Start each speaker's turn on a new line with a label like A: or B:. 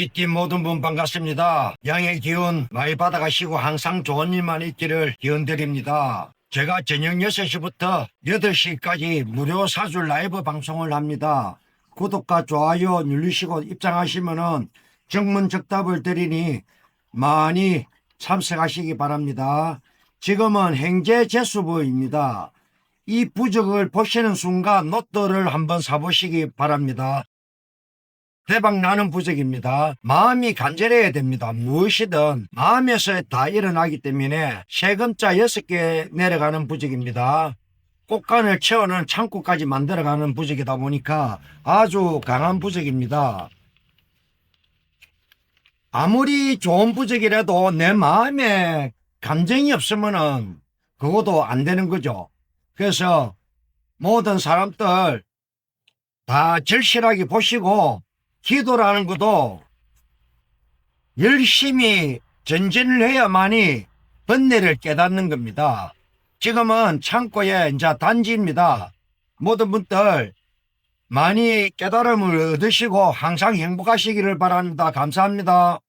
A: GT 모든 분 반갑습니다. 양의 기운 많이 받아가시고 항상 좋은 일만 있기를 기원드립니다. 제가 저녁 6시부터 8시까지 무료 사줄 라이브 방송을 합니다. 구독과 좋아요 누르시고 입장하시면은 정문 적답을 드리니 많이 참석하시기 바랍니다. 지금은 행제 재수부입니다. 이 부적을 보시는 순간 로또를 한번 사보시기 바랍니다. 대박 나는 부적입니다. 마음이 간절해야 됩니다. 무엇이든 마음에서 다 일어나기 때문에 세금자 6개 내려가는 부적입니다. 꽃간을 채우는 창고까지 만들어가는 부적이다 보니까 아주 강한 부적입니다. 아무리 좋은 부적이라도 내 마음에 감정이 없으면은 그것도 안 되는 거죠. 그래서 모든 사람들 다 절실하게 보시고 기도라는 것도 열심히 전진을 해야만이 번뇌를 깨닫는 겁니다. 지금은 창고에 이제 단지입니다. 모든 분들 많이 깨달음을 얻으시고 항상 행복하시기를 바랍니다. 감사합니다.